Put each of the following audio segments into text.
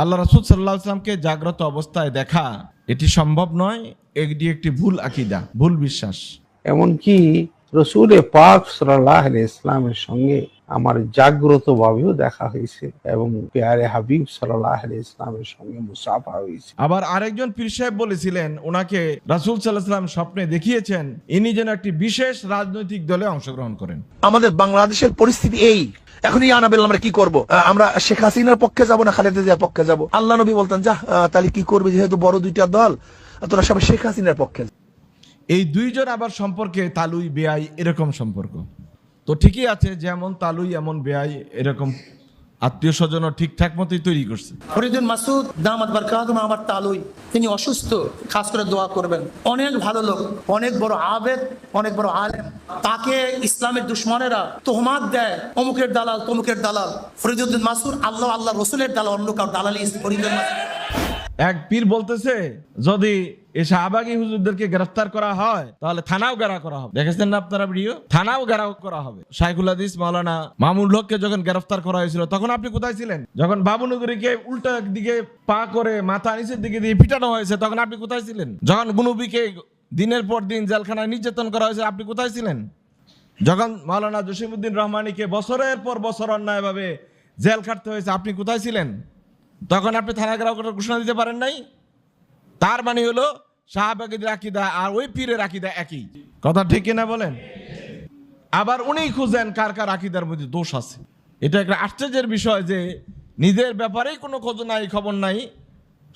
আল্লাহ রসুল সাল্লাহ আসলামকে জাগ্রত অবস্থায় দেখা এটি সম্ভব নয় এটি একটি ভুল আকিদা ভুল বিশ্বাস। এমনকি রসুল পাক সাল্লাহ ইসলামের সঙ্গে আমার জাগ্রত ভাবেও দেখা হয়েছে এবং পেয়ারে হাবিব সাল্লাহ ইসলামের সঙ্গে মুসাফা হয়েছে। আবার আরেকজন পীর সাহেব বলেছিলেন ওনাকে রাসুল সাল্লাহাম স্বপ্নে দেখিয়েছেন ইনি যেন একটি বিশেষ রাজনৈতিক দলে অংশগ্রহণ করেন। আমাদের বাংলাদেশের পরিস্থিতি এই এখন এই আনাবেল আমরা কি করব? আমরা শেখ হাসিনার পক্ষে যাব না খালেদা জিয়ার পক্ষে যাব? আল্লাহ নবী বলতেন যা তাহলে কি করবে? যেহেতু বড় দুইটা দল, তোরা সবাই শেখ হাসিনার পক্ষে এই দুইজন আবার সম্পর্কে তালুই বেআই এরকম সম্পর্ক। তো ঠিকই আছে, যেমন তালুই, এমন বেআই এরকম আত্মীয় স্বজনও ঠিকঠাক মতোই তৈরি করছে। ফরিদুল মাসুদ দামাত বারকাতুম আমার তালুই তিনি অসুস্থ খাস করে দোয়া করবেন। অনেক ভালো লোক অনেক বড় আবেদ অনেক বড় আলেম। তাকে ইসলামের দুশ্মনেরা তোহমাত দেয় অমুকের দালাল তমুকের দালাল। ফরিদুদ্দিন মাসুদ আল্লাহ আল্লাহ রসুলের দালাল অন্য কাউ দালালি ফরিদুল মাসুদ। এক পীর বলতেছে যদি এই শাহবাগী হুজুরদেরকে গ্রেফতার করা হয় তাহলে থানাও গেরা করা হবে। দেখেছেন না আপনারা ভিডিও? থানাও গেরাও করা হবে। শাইখুল হাদিস মাওলানা মামুল হককে যখন গ্রেফতার করা হয়েছিল তখন আপনি কোথায় ছিলেন? যখন বাবুনগরীকে উল্টা দিকে পা করে মাথা নিচের দিকে দিয়ে পিটানো হয়েছে তখন আপনি কোথায় ছিলেন? যখন গুনুবিকে দিনের পর দিন জেলখানায় নির্যাতন করা হয়েছে আপনি কোথায় ছিলেন? যখন মাওলানা জসিমুদ্দিন রহমানিকে বছরের পর বছর অন্যায়ভাবে জেল খাটতে হয়েছে আপনি কোথায় ছিলেন? তখন আপনি থানা গ্রাহক ঘোষণা দিতে পারেন নাই? তার মানে হলো শাহবাগীদের আকিদা আর ওই পীরের আকিদা একই। কথা ঠিক কিনা বলেন? আবার উনি খুঁজেন কার কার আকিদার মধ্যে দোষ আছে। এটা একটা আশ্চর্যের বিষয় যে নিজের ব্যাপারেই কোনো খোঁজ নাই, খবর নাই।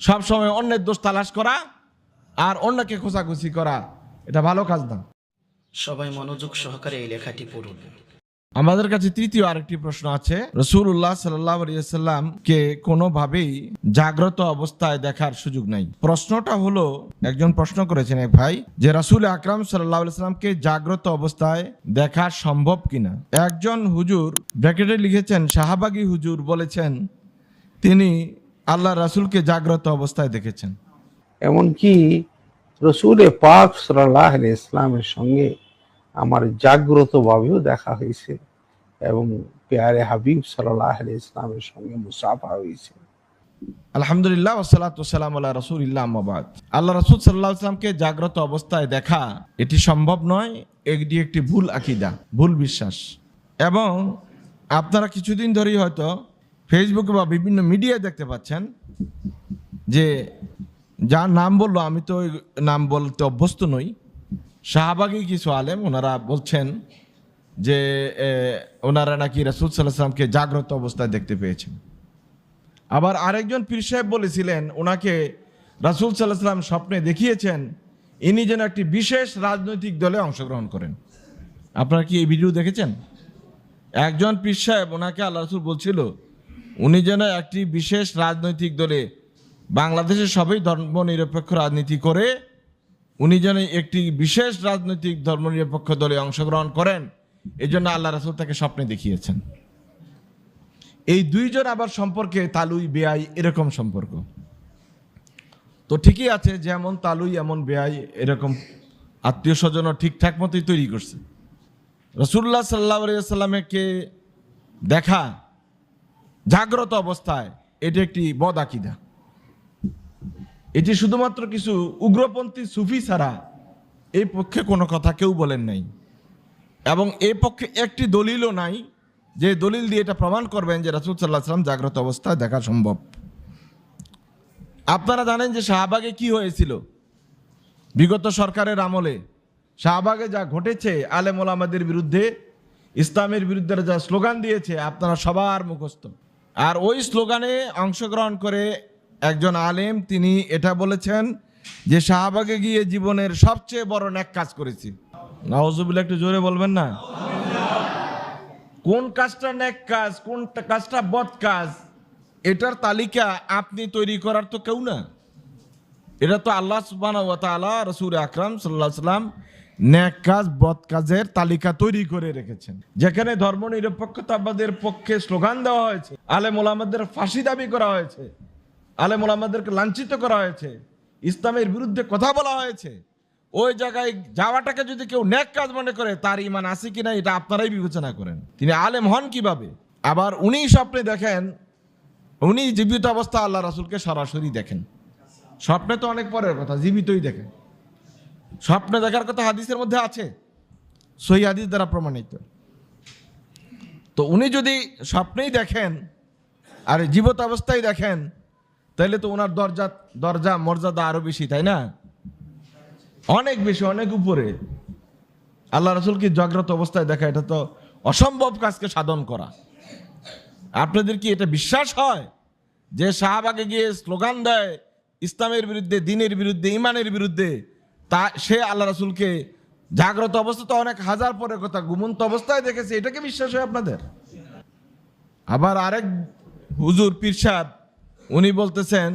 সবসময় অন্যের দোষ তালাশ করা আর অন্যকে খোঁচাখুচি করা, এটা ভালো কাজ না। সবাই মনোযোগ সহকারে এই লেখাটি পড়ুন। আমাদের কাছে তৃতীয় আরেকটি প্রশ্ন আছে। রসুল্লাহ সাল্লাম কে কোনোভাবেই জাগ্রত অবস্থায় দেখার সুযোগ নাই। প্রশ্নটা হলো, একজন প্রশ্ন করেছেন এক ভাই, যে রাসুল আকরাম সাল্লাহামকে জাগ্রত অবস্থায় দেখা সম্ভব কিনা? একজন হুজুর ব্র্যাকেটে লিখেছেন, শাহাবাগী হুজুর বলেছেন, তিনি আল্লাহ রাসুলকে জাগ্রত অবস্থায় দেখেছেন। এমনকি রসুল পাক সাল্লাহ ইসলামের সঙ্গে আমার জাগ্রত ভাবেও দেখা হয়েছে এবং পেয়ারে হাবিব সাল্লাহ ইসলামের সঙ্গে মুসাফা হয়েছে। আলহামদুলিল্লাহ ওসালাত ওসালাম আল্লাহ রসুলিল্লাহ আহমাবাদ আল্লাহ রসুল সাল্লাহ আসলামকে জাগ্রত অবস্থায় দেখা, এটি সম্ভব নয়, এটি একটি ভুল আকিদা, ভুল বিশ্বাস। এবং আপনারা কিছুদিন ধরেই হয়তো ফেসবুকে বা বিভিন্ন মিডিয়ায় দেখতে পাচ্ছেন যে, যার নাম বলল, আমি তো ওই নাম বলতে অভ্যস্ত নই শাহবাগী কিছু আলেম ওনারা বলছেন যে ওনারা নাকি রসুল সাল্লাহ সাল্লামকে জাগ্রত অবস্থায় দেখতে পেয়েছেন। আবার আরেকজন পীর সাহেব বলেছিলেন, ওনাকে রাসুল সাল্লাহ সাল্লাম স্বপ্নে দেখিয়েছেন, ইনি যেন একটি বিশেষ রাজনৈতিক দলে অংশগ্রহণ করেন। আপনারা কি এই ভিডিও দেখেছেন? একজন পীর সাহেব ওনাকে আল্লাহ রসুল বলছিল, উনি যেন একটি বিশেষ রাজনৈতিক দলে বাংলাদেশের সবাই ধর্মনিরপেক্ষ রাজনীতি করে উনি যেন একটি বিশেষ রাজনৈতিক ধর্মনিরপেক্ষ দলে অংশগ্রহণ করেন এই জন্য আল্লাহ রসুল তাকে স্বপ্নে দেখিয়েছেন। এই দুইজন আবার সম্পর্কে তালুই বেআই এরকম সম্পর্ক। তো ঠিকই আছে, যেমন তালুই, এমন বেআই এরকম আত্মীয় স্বজনও ঠিকঠাক মতোই তৈরি করছে। রসুল্লাহ সাল্লাহ সাল্লামকে দেখা, জাগ্রত অবস্থায়, এটি একটি বদ আকিদা। এটি শুধুমাত্র কিছু উগ্রপন্থী সুফি ছাড়া এই পক্ষে কোনো কথা কেউ বলেন নাই। এবং এই পক্ষে একটি দলিলও নাই যে দলিল দিয়ে এটা প্রমাণ করবেন যে রাসুল সাল্লাহ সাল্লাম জাগ্রত অবস্থায় দেখা সম্ভব। আপনারা জানেন যে শাহবাগে কি হয়েছিল? বিগত সরকারের আমলে শাহবাগে যা ঘটেছে, আলেম ওলামাদের বিরুদ্ধে, ইসলামের বিরুদ্ধে যা স্লোগান দিয়েছে, আপনারা সবার মুখস্থ। আর ওই স্লোগানে অংশগ্রহণ করে একজন আলেম, তিনি এটা বলেছেন যে শাহবাগে গিয়ে জীবনের সবচেয়ে বড় ন্যাক কাজ করেছি। নওয়াজুবিল্লাহ একটু জোরে বলবেন না? কোন কাজটা ন্যাক কাজ কোন কাজটা বদ কাজ, এটার তালিকা আপনি তৈরি করার তো কেউ না। এটা তো আল্লাহ তাআলা রাসূল আকরাম আলাইহি সাল্লাম ন্যাক কাজ, বদ কাজের তালিকা তৈরি করে রেখেছেন। যেখানে ধর্মনিরপেক্ষতাবাদের পক্ষে স্লোগান দেওয়া হয়েছে, আলেম ওলামাদের ফাঁসি দাবি করা হয়েছে। আলেম ওলামাদেরকে লাঞ্ছিত করা হয়েছে। ইসলামের বিরুদ্ধে কথা বলা হয়েছে। ওই জায়গায় যাওয়াটাকে যদি কেউ ন্যাক কাজ মনে করে, তার ইমান আছে কিনা এটা আপনারাই বিবেচনা করেন। তিনি আলেম হন কীভাবে? আবার উনি স্বপ্নে দেখেন, উনি জীবিত অবস্থা আল্লাহ রাসুলকে সরাসরি দেখেন। স্বপ্নে তো অনেক পরের কথা, জীবিতই দেখেন। স্বপ্নে দেখার কথা হাদিসের মধ্যে আছে, সহি হাদিস দ্বারা প্রমাণিত। তো উনি যদি স্বপ্নেই দেখেন, আর জীবিত অবস্থায় দেখেন তাহলে তো ওনার দরজা দরজা মর্যাদা আরও বেশি, তাই না? অনেক বেশি, অনেক উপরে। আল্লাহ রসুলকে জাগ্রত অবস্থায় দেখা, এটা তো অসম্ভব কাজকে সাধন করা। আপনাদের কি এটা বিশ্বাস হয়? যে শাহবাগে গিয়ে স্লোগান দেয়, ইসলামের বিরুদ্ধে, দিনের বিরুদ্ধে, ইমানের বিরুদ্ধে, তা সে আল্লাহ রসুলকে জাগ্রত অবস্থা তো অনেক হাজার পরের কথা গুমন্ত অবস্থায় দেখেছে, এটাকে বিশ্বাস হয় আপনাদের? আবার আরেক হুজুর পীর সাহেব উনি বলতেছেন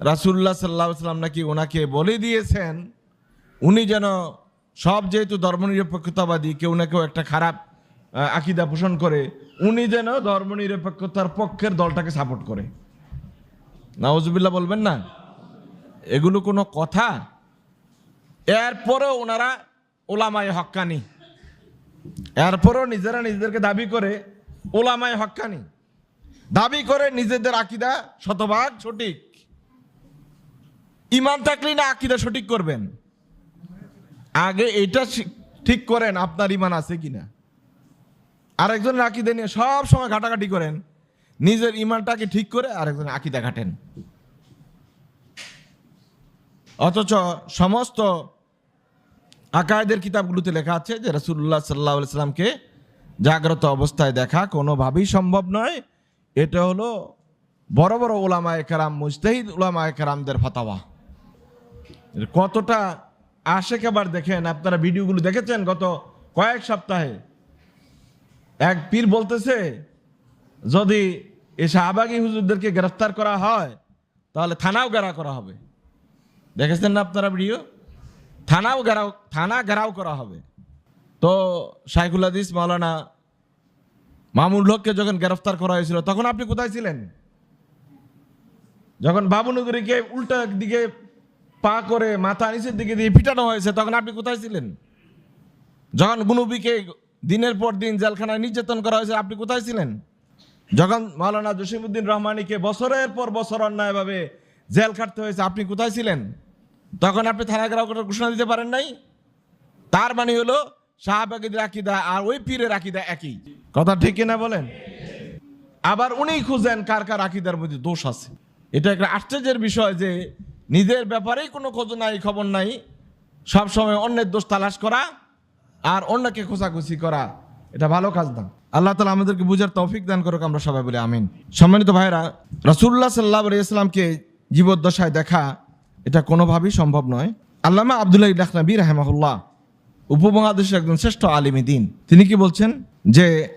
রাসুল্লাহ সাল্লাহ সাল্লাম নাকি ওনাকে বলে দিয়েছেন, উনি যেন সব যেহেতু ধর্মনিরপেক্ষতাবাদী, কেউ না কেউ একটা খারাপ আকিদা পোষণ করে, উনি যেন ধর্মনিরপেক্ষতার পক্ষের দলটাকে সাপোর্ট করে। নওয়াজুবিল্লাহ বলবেন না? এগুলো কোনো কথা? এরপরেও ওনারা ওলামায় হক্কানি। এরপরও নিজেরা নিজেদেরকে দাবি করে, ওলামায় হক্কানি। দাবি করে নিজেদের আকিদা শতভাগ সঠিক। ইমান থাকলেই না আকিদা সঠিক করবেন। আগে এটা ঠিক করেন আপনার ইমান আছে কিনা। আরেকজনের আকিদা নিয়ে সব সময় ঘাটাঘাটি করেন। নিজের ইমানটাকে ঠিক করে আরেকজন আকিদা ঘাটেন। অথচ সমস্ত আকায়দের কিতাবগুলোতে লেখা আছে যে রসুল্লাহ সাল্লাহ সাল্লামকে জাগ্রত অবস্থায় দেখা কোনোভাবেই সম্ভব নয়। এটা হলো বড় বড় ওলামা একরাম মুজতাহিদ ওলামা একরামদের ফাতাওয়া। কতটা আশেক আবার দেখেন, আপনারা ভিডিওগুলো দেখেছেন গত কয়েক সপ্তাহে? এক পীর বলতেছে, যদি এই শাহবাগী হুজুরদেরকে গ্রেফতার করা হয়, তাহলে থানাও গেরা করা হবে। দেখেছেন না আপনারা ভিডিও? থানাও গেরাও, থানা গেরাও করা হবে। তো শাইখুল হাদিস মাওলানা মামুন লোককে যখন গ্রেফতার করা হয়েছিল, তখন আপনি কোথায় ছিলেন? যখন বাবুনগরীকে উল্টা দিকে পা করে মাথা নিচের দিকে দিয়ে পিটানো হয়েছে, তখন আপনি কোথায় ছিলেন? যখন গুনুবিকে দিনের পর দিন জেলখানায় নির্যাতন করা হয়েছে, আপনি কোথায় ছিলেন? যখন মাওলানা জসিমুদ্দিন রহমানিকে বছরের পর বছর অন্যায়ভাবে জেল খাটতে হয়েছে, আপনি কোথায় ছিলেন? তখন আপনি থানা গ্রাহক ঘোষণা দিতে পারেন নাই? তার মানে হলো শাহবাগীদের আকিদা আর ওই পীরের আকিদা একই। কথা ঠিক কিনা বলেন? আবার উনি খুঁজেন কার কার আকিদার মধ্যে দোষ আছে। এটা একটা আশ্চর্যের বিষয় যে নিজের ব্যাপারেই কোনো খোঁজ নাই, খবর নাই। সবসময় অন্যের দোষ তালাশ করা আর অন্যকে খোঁজাখুচি করা, এটা ভালো কাজ না। আল্লাহ তালা আমাদেরকে বুঝার তৌফিক দান করুক, আমরা সবাই বলে আমিন। সম্মানিত ভাইরা রসুল্লাহ সাল্লাহ ইসলামকে জীবদ্দশায় দেখা এটা কোনোভাবেই সম্ভব নয়। আল্লামা আবদুল্লাহ ইলাকনবী রাহেমাহুল্লাহ উপমহাদেশের একজন শ্রেষ্ঠ আলিমী দিন। তিনি কি বলছেন? যে,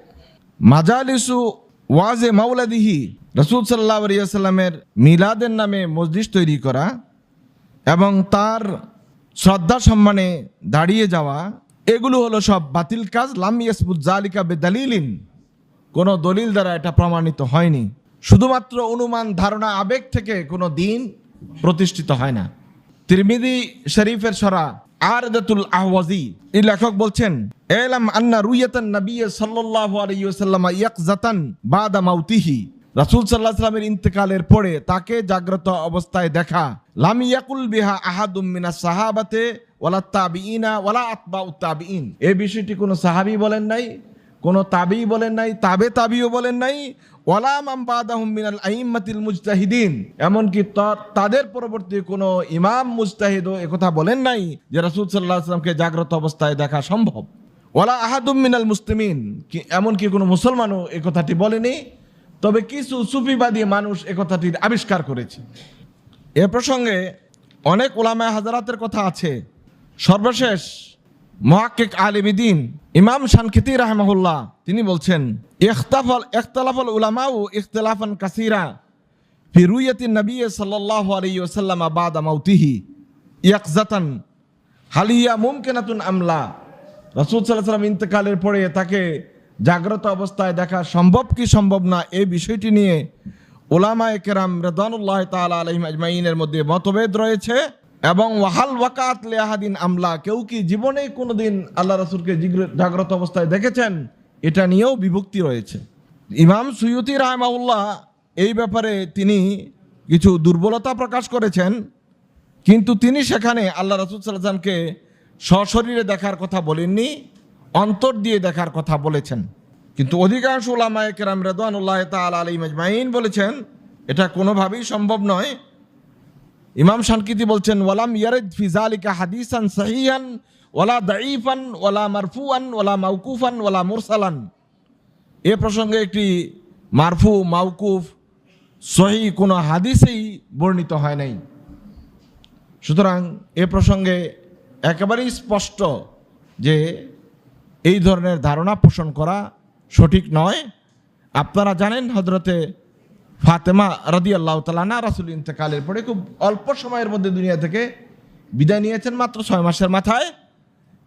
মাজালিসু ওয়াজে মাউলাদিহি রসুল সাল্লাহ আলিয়াল্লামের মিলাদের নামে মসজিদ তৈরি করা এবং তার শ্রদ্ধা সম্মানে দাঁড়িয়ে যাওয়া, এগুলো হলো সব বাতিল কাজ। লাম ইয়াসবুত জালিকা বেদালিলিন। কোনো দলিল দ্বারা এটা প্রমাণিত হয়নি। শুধুমাত্র অনুমান, ধারণা, আবেগ থেকে কোনো দিন প্রতিষ্ঠিত হয় না। তিরমিদি শরীফের সরা আরদাতুল আহওয়াজি। এই লেখক বলছেন, এলাম আন্না রুইয়াতান নবী সাল্লাল্লাহু আলাইহি ওয়াসাল্লাম ইয়াকজাতান বাদা মাউতিহি। রাসূল সাল্লাল্লাহু আলাইহি ওয়াসাল্লামের ইন্তেকালের পরে তাকে জাগ্রত অবস্থায় দেখা। লাম ইয়াকুল বিহা আহাদুম মিনাস সাহাবাতে ওয়ালা তাবিইনা ওয়ালা আতবাউত তাবিইন এই বিষয়টি কোনো সাহাবী বলেন নাই। কোনো তাবি বলেন নাই, তাবে তাবিও বলেন নাই। ওয়ালা মাম বাদাহুম মিনাল আইম্মাতিল মুজতাহিদিন। এমনকি তাদের পরবর্তী কোনো ইমাম মুজতাহিদও একথা বলেন নাই যে রাসূল সাল্লাল্লাহু আলাইহি ওয়াসাল্লামকে জাগ্রত অবস্থায় দেখা সম্ভব। ওয়ালা আহাদুম মিনাল মুসলিমিন। এমনকি কোনো মুসলমানও কথাটি বলেনি। তবে কিছু সুফিবাদী মানুষ এ কথাটির আবিষ্কার করেছে। এ প্রসঙ্গে অনেক ওলামায় হাজারাতের কথা আছে। সর্বশেষ মহাক্কিক আলিমিদিন ইমাম শানখিতি রাহমাহুল্লাহ, তিনি বলছেন, ইখতাফল ইখতালাফল উলামাউ ইখতিলাফান কাসীরা ফি রুয়াতি নবী সাল্লাল্লাহু আলাইহি ওয়াসাল্লাম বাদা মাউতিহি। ইয়াকজাতান হালিয়া মুমকিনাতুন আমলা রাসূল সাল্লাল্লাহু আলাইহি ইন্তেকালের পরে তাকে জাগ্রত অবস্থায় দেখা সম্ভব কি সম্ভব না, এই বিষয়টি নিয়ে ওলামায়ে কেরাম রেদানুল্লাহ তাআলা আলাইহিম আজমাইনের মধ্যে মতভেদ রয়েছে। এবং ওয়াহাল ওয়াকাত লেহাদিন আমলা, কেউ কি জীবনে কোনোদিন আল্লাহ রাসূলকে জিগ্র- জাগ্রত অবস্থায় দেখেছেন? এটা নিয়েও বিভক্তি রয়েছে। ইমাম সুয়ুতি রাহমাউল্লাহ এই ব্যাপারে তিনি কিছু দুর্বলতা প্রকাশ করেছেন, কিন্তু তিনি সেখানে আল্লাহ রসুল সাল্লামকে সশরীরে দেখার কথা বলেননি, অন্তর দিয়ে দেখার কথা বলেছেন। কিন্তু অধিকাংশ উলামায়ে কেরাম রেদানুল্লাহ তাল আলী মজমাইন বলেছেন, এটা কোনোভাবেই সম্ভব নয় ইমাম শানকিতি বলছেন, ওয়ালাম ইয়ারেদ ফিজালিকা হাদিসান সাহিয়ান ওয়ালা দাইফান ওয়ালা মারফুয়ান ওয়ালা মাউকুফান ওয়ালা মুরসালান। এ প্রসঙ্গে একটি মারফু মাউকুফ সহি কোনো হাদিসেই বর্ণিত হয় নাই। সুতরাং এ প্রসঙ্গে একেবারেই স্পষ্ট যে এই ধরনের ধারণা পোষণ করা সঠিক নয়। আপনারা জানেন হজরতে ফাতেমা রদি আল্লাহ তালানা রাসুল ইন্তেকালের পরে খুব অল্প সময়ের মধ্যে দুনিয়া থেকে বিদায় নিয়েছেন, মাত্র ছয় মাসের মাথায়।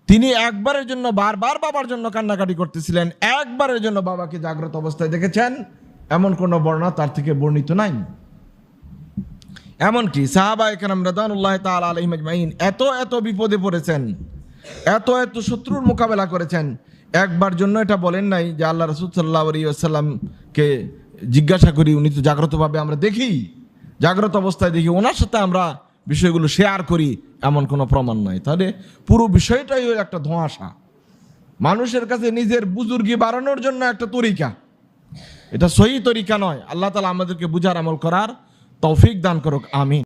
তিনি একবারের জন্য, বারবার বাবার জন্য কান্নাকাটি করতেছিলেন, একবারের জন্য বাবাকে জাগ্রত অবস্থায় দেখেছেন। এমন কোনো বর্ণনা তার থেকে বর্ণিত নাই। এমনকি সাহাবা একরাম রাদানুল্লাহ তাল আলহিমাইন এত এত বিপদে পড়েছেন, এত এত শত্রুর মোকাবেলা করেছেন। একবার জন্য এটা বলেন নাই যে আল্লাহ রসুল সাল্লাহ আলী জিজ্ঞাসা করি, উনি তো জাগ্রতভাবে আমরা দেখি। জাগ্রত অবস্থায় দেখি, ওনার সাথে আমরা বিষয়গুলো শেয়ার করি, এমন কোনো প্রমাণ নয় তাহলে পুরো বিষয়টাই ওই একটা ধোঁয়াশা। মানুষের কাছে নিজের বুজুর্গি বাড়ানোর জন্য একটা তরিকা। এটা সহি তরিকা নয়। আল্লাহ তালা আমাদেরকে বুঝার আমল করার তৌফিক দান করুক, আমিন।